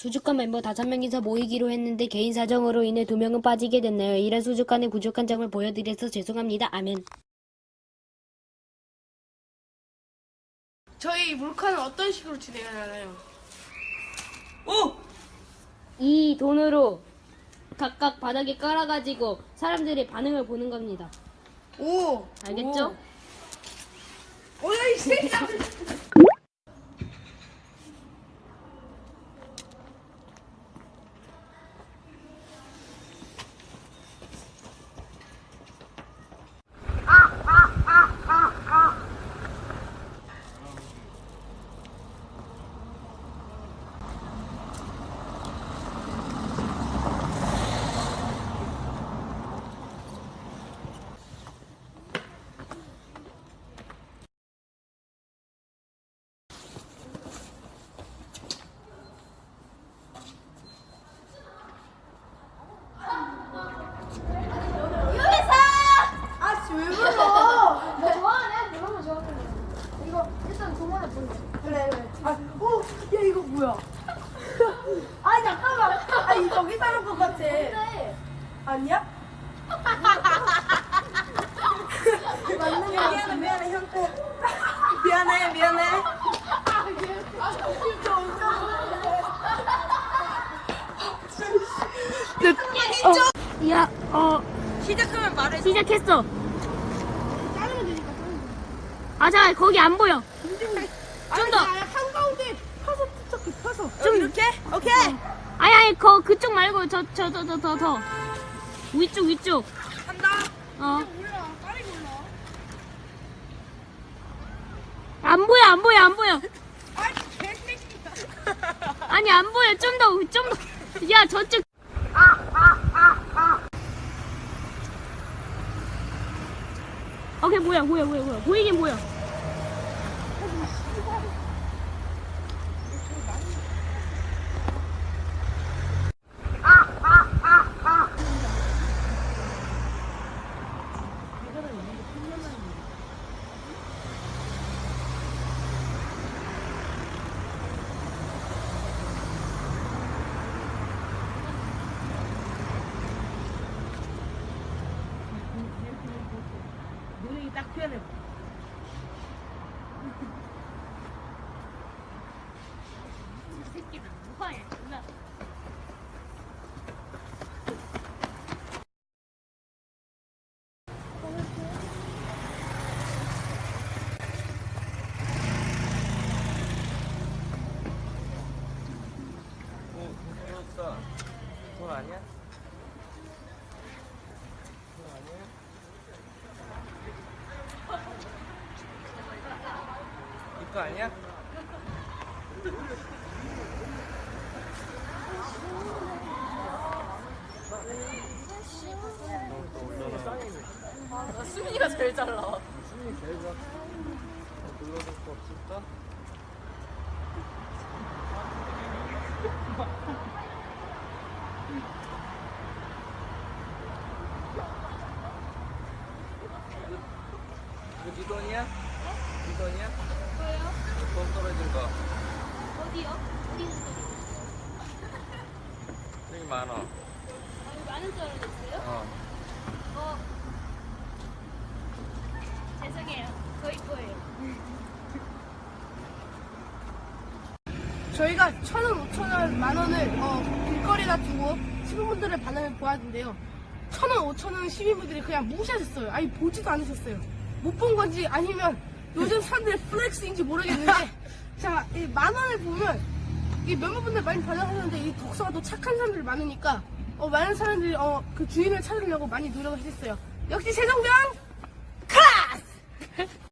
수족관 멤버 5명이서 모이기로 했는데 개인 사정으로 인해 2명은 빠지게 됐네요. 이런 수족관의 부족한 점을 보여드려서 죄송합니다. 아멘. 저희 몰카는 어떤 식으로 진행하나요? 오! 이 돈으로 각각 바닥에 깔아가지고 사람들의 반응을 보는 겁니다. 오! 알겠죠? 오, 야, 이 새끼야! 아씨, 왜 불러? 나 좋아하네. 그런 거 좋아하는 이거 일단 동원해 볼래. 그래, 그래. 아, 오! 야, 이거 뭐야? 아, 잠깐만. 아, 이 저기 사는 것 같아. 아니야? 맞는 거 미안해, 미안해, 현태. 미안해, 미안해. 야, 어, 시작하면 말해. 시작했어. 아, 자, 거기 안 보여. 좀 더. 한가운데 파서 투척해, 파서. 좀 이렇게? 오케이. 아니, 아니, 거, 그쪽 말고, 저, 저, 저, 저, 더, 더. 위쪽, 위쪽. 한다. 어. 안 보여, 안 보여, 안 보여. 아니, 안 보여. 좀 더, 좀 더. 야, 저쪽. 오 케이, 뭐야, 뭐야, 뭐야, 뭐야. 보이긴 뭐야. 눈이 딱 표현해. 돈 아니야? 돈 아니야? 이 거 아니야? 수민이가 제일 잘 나와. 수민이 제일 좋아. 눌러줄 거 없을까? 이거 네 돈이야? 네 돈이야? 떨어진 거. 어디요? 어디 있어? 여기 많아. 많은 줄 알았어요? 어. 어. 죄송해요. 저희 거예요. 저희가 천 원, 오천 원, 만 원을 어, 길거리에다 두고 시민분들의 반응을 보았는데요. 천 원, 오천 원 시민분들이 그냥 무시하셨어요. 아니 보지도 않으셨어요. 못 본 건지 아니면 요즘 사람들의 플렉스인지 모르겠는데 자, 이 만 원을 보면 이 몇몇 분들 많이 반응하셨는데 이 독서가 또 착한 사람들이 많으니까 어, 많은 사람들이 어, 그 주인을 찾으려고 많이 노력을 하셨어요. 역시 세종병 카스!